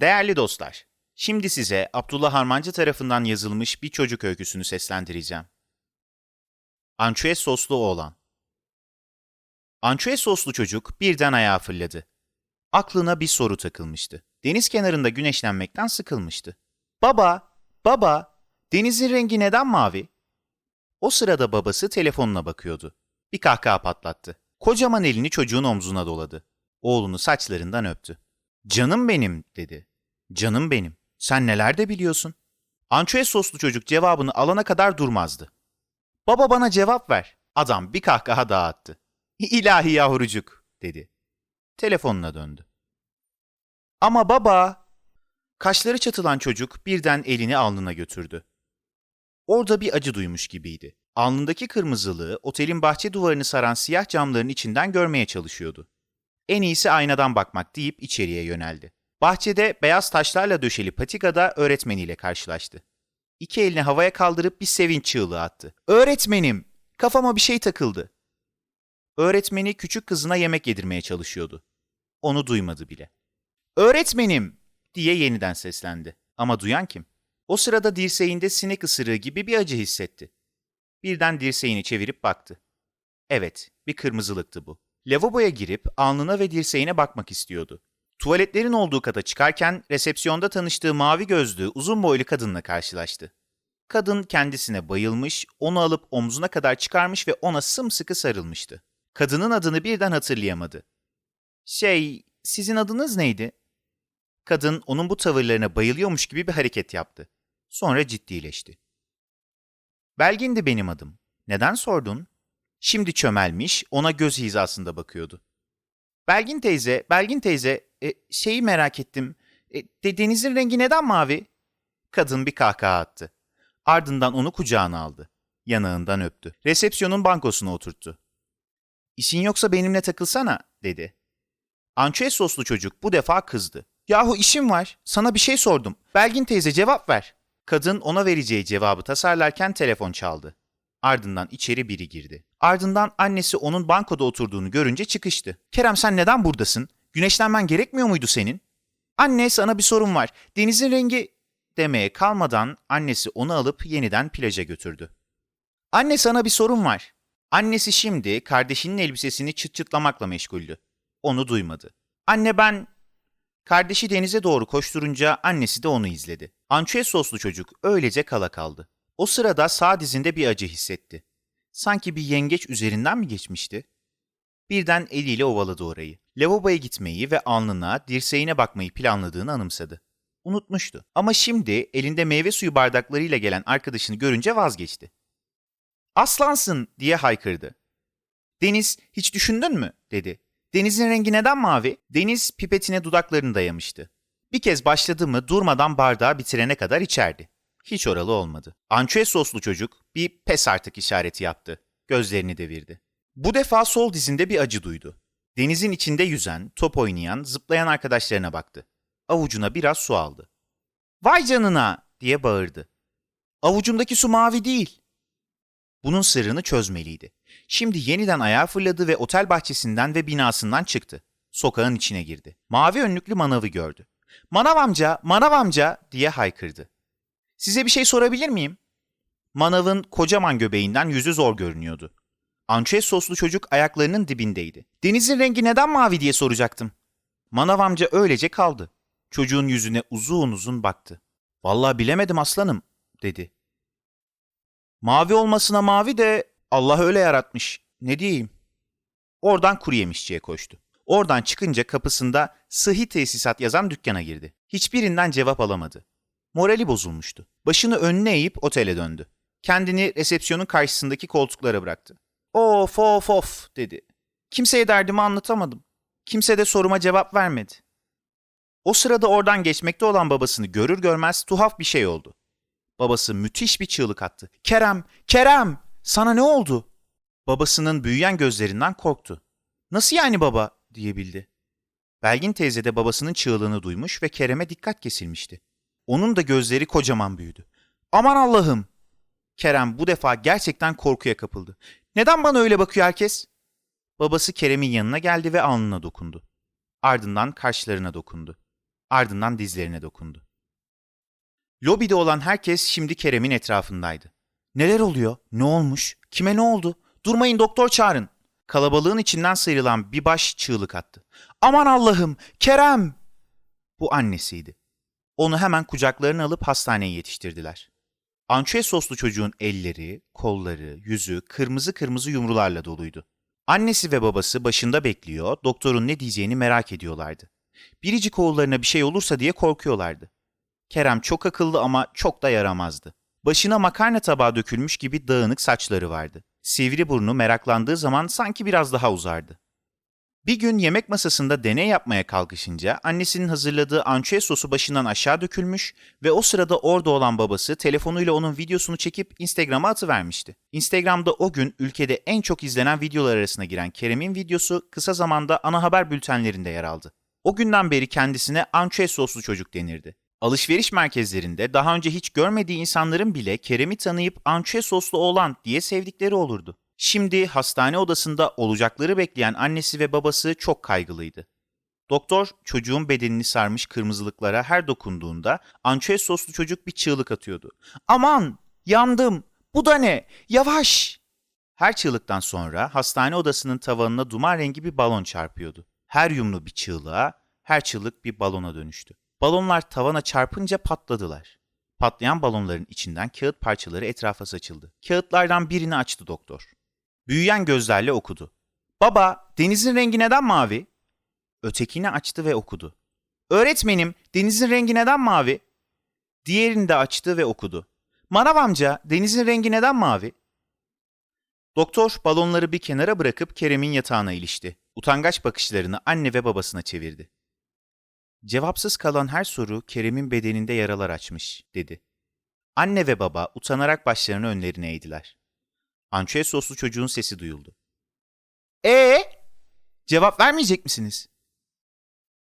Değerli dostlar, şimdi size Abdullah Harmancı tarafından yazılmış bir çocuk öyküsünü seslendireceğim. Ançuez soslu oğlan Ançuez soslu çocuk birden ayağa fırladı. Aklına bir soru takılmıştı. Deniz kenarında güneşlenmekten sıkılmıştı. Baba, baba, denizin rengi neden mavi? O sırada babası telefonuna bakıyordu. Bir kahkaha patlattı. Kocaman elini çocuğun omzuna doladı. Oğlunu saçlarından öptü. Canım benim dedi. Canım benim. Sen neler de biliyorsun. Ançuez soslu çocuk cevabını alana kadar durmazdı. Baba bana cevap ver. Adam bir kahkaha daha attı. İlahi yavrucuk dedi. Telefonuna döndü. Ama baba... Kaşları çatılan çocuk birden elini alnına götürdü. Orada bir acı duymuş gibiydi. Alnındaki kırmızılığı otelin bahçe duvarını saran siyah camların içinden görmeye çalışıyordu. En iyisi aynadan bakmak deyip içeriye yöneldi. Bahçede beyaz taşlarla döşeli patikada öğretmeniyle karşılaştı. İki elini havaya kaldırıp bir sevinç çığlığı attı. Öğretmenim! Kafama bir şey takıldı. Öğretmeni küçük kızına yemek yedirmeye çalışıyordu. Onu duymadı bile. Öğretmenim! diye yeniden seslendi. Ama duyan kim? O sırada dirseğinde sinek ısırığı gibi bir acı hissetti. Birden dirseğini çevirip baktı. Evet, bir kırmızılıktı bu. Lavaboya girip alnına ve dirseğine bakmak istiyordu. Tuvaletlerin olduğu kata çıkarken resepsiyonda tanıştığı mavi gözlü, uzun boylu kadınla karşılaştı. Kadın kendisine bayılmış, onu alıp omzuna kadar çıkarmış ve ona sımsıkı sarılmıştı. Kadının adını birden hatırlayamadı. Şey, sizin adınız neydi? Kadın onun bu tavırlarına bayılıyormuş gibi bir hareket yaptı. Sonra ciddileşti. Belgin'di benim adım. Neden sordun? Şimdi çömelmiş, ona göz hizasında bakıyordu. Belgin teyze, Belgin teyze, e, şeyi merak ettim. E, de, denizin rengi neden mavi? Kadın bir kahkaha attı. Ardından onu kucağına aldı. Yanağından öptü. Resepsiyonun bankosuna oturttu. İşin yoksa benimle takılsana, dedi. Ançuez soslu çocuk bu defa kızdı. Yahu işim var, sana bir şey sordum. Belgin teyze cevap ver. Kadın ona vereceği cevabı tasarlarken telefon çaldı. Ardından içeri biri girdi. Ardından annesi onun bankoda oturduğunu görünce çıkıştı. Kerem sen neden buradasın? Güneşlenmen gerekmiyor muydu senin? Anne sana bir sorun var. Denizin rengi demeye kalmadan annesi onu alıp yeniden plaja götürdü. Anne sana bir sorun var. Annesi şimdi kardeşinin elbisesini çıt çıtlamakla meşguldü. Onu duymadı. Anne ben... Kardeşi denize doğru koşturunca annesi de onu izledi. Ançuez soslu çocuk öylece kala kaldı. O sırada sağ dizinde bir acı hissetti. Sanki bir yengeç üzerinden mi geçmişti? Birden eliyle ovaladı orayı. Lavaboya gitmeyi ve alnına, dirseğine bakmayı planladığını anımsadı. Unutmuştu. Ama şimdi elinde meyve suyu bardaklarıyla gelen arkadaşını görünce vazgeçti. Aslansın diye haykırdı. Deniz hiç düşündün mü? dedi. Denizin rengi neden mavi? Deniz pipetine dudaklarını dayamıştı. Bir kez başladı mı durmadan bardağı bitirene kadar içerdi. Hiç oralı olmadı. Ançuez soslu çocuk bir pes artık işareti yaptı. Gözlerini devirdi. Bu defa sol dizinde bir acı duydu. Denizin içinde yüzen, top oynayan, zıplayan arkadaşlarına baktı. Avucuna biraz su aldı. Vay canına diye bağırdı. Avucumdaki su mavi değil. Bunun sırrını çözmeliydi. Şimdi yeniden ayağa fırladı ve otel bahçesinden ve binasından çıktı. Sokağın içine girdi. Mavi önlüklü manavı gördü. Manav amca, manav amca diye haykırdı. Size bir şey sorabilir miyim? Manav'ın kocaman göbeğinden yüzü zor görünüyordu. Ançuez soslu çocuk ayaklarının dibindeydi. Denizin rengi neden mavi diye soracaktım. Manav amca öylece kaldı. Çocuğun yüzüne uzun uzun baktı. Vallahi bilemedim aslanım, dedi. Mavi olmasına mavi de Allah öyle yaratmış. Ne diyeyim? Oradan kuru yemişçiye koştu. Oradan çıkınca kapısında sıhhi tesisat yazan dükkana girdi. Hiçbirinden cevap alamadı. Morali bozulmuştu. Başını önüne eğip otele döndü. Kendini resepsiyonun karşısındaki koltuklara bıraktı. Of of of dedi. Kimseye derdimi anlatamadım. Kimse de soruma cevap vermedi. O sırada oradan geçmekte olan babasını görür görmez tuhaf bir şey oldu. Babası müthiş bir çığlık attı. Kerem, Kerem, sana ne oldu? Babasının büyüyen gözlerinden korktu. Nasıl yani baba diyebildi. Belgin teyze de babasının çığlığını duymuş ve Kerem'e dikkat kesilmişti. Onun da gözleri kocaman büyüdü. Aman Allah'ım! Kerem bu defa gerçekten korkuya kapıldı. Neden bana öyle bakıyor herkes? Babası Kerem'in yanına geldi ve alnına dokundu. Ardından kaşlarına dokundu. Ardından dizlerine dokundu. Lobide olan herkes şimdi Kerem'in etrafındaydı. Neler oluyor? Ne olmuş? Kime ne oldu? Durmayın doktor çağırın. Kalabalığın içinden sıyrılan bir baş çığlık attı. Aman Allah'ım! Kerem! Bu annesiydi. Onu hemen kucaklarına alıp hastaneye yetiştirdiler. Ançüe soslu çocuğun elleri, kolları, yüzü kırmızı kırmızı yumrularla doluydu. Annesi ve babası başında bekliyor, doktorun ne diyeceğini merak ediyorlardı. Biricik oğullarına bir şey olursa diye korkuyorlardı. Kerem çok akıllı ama çok da yaramazdı. Başına makarna tabağı dökülmüş gibi dağınık saçları vardı. Sivri burnu meraklandığı zaman sanki biraz daha uzardı. Bir gün yemek masasında deney yapmaya kalkışınca annesinin hazırladığı ançüe sosu başından aşağı dökülmüş ve o sırada orada olan babası telefonuyla onun videosunu çekip Instagram'a atıvermişti. Instagram'da o gün ülkede en çok izlenen videolar arasına giren Kerem'in videosu kısa zamanda ana haber bültenlerinde yer aldı. O günden beri kendisine ançüe soslu çocuk denirdi. Alışveriş merkezlerinde daha önce hiç görmediği insanların bile Kerem'i tanıyıp ançüe soslu oğlan diye sevdikleri olurdu. Şimdi hastane odasında olacakları bekleyen annesi ve babası çok kaygılıydı. Doktor çocuğun bedenini sarmış kırmızılıklara her dokunduğunda ançüe soslu çocuk bir çığlık atıyordu. Aman! Yandım! Bu da ne? Yavaş! Her çığlıktan sonra hastane odasının tavanına duman rengi bir balon çarpıyordu. Her yumru bir çığlığa, her çığlık bir balona dönüştü. Balonlar tavana çarpınca patladılar. Patlayan balonların içinden kağıt parçaları etrafa saçıldı. Kağıtlardan birini açtı doktor. Büyüyen gözlerle okudu. Baba, denizin rengi neden mavi? Ötekini açtı ve okudu. Öğretmenim, denizin rengi neden mavi? Diğerini de açtı ve okudu. Manav amca, denizin rengi neden mavi? Doktor balonları bir kenara bırakıp Kerem'in yatağına ilişti. Utangaç bakışlarını anne ve babasına çevirdi. Cevapsız kalan her soru Kerem'in bedeninde yaralar açmış, dedi. Anne ve baba utanarak başlarını önlerine eğdiler. Ançüe soslu çocuğun sesi duyuldu. Ee? Cevap vermeyecek misiniz?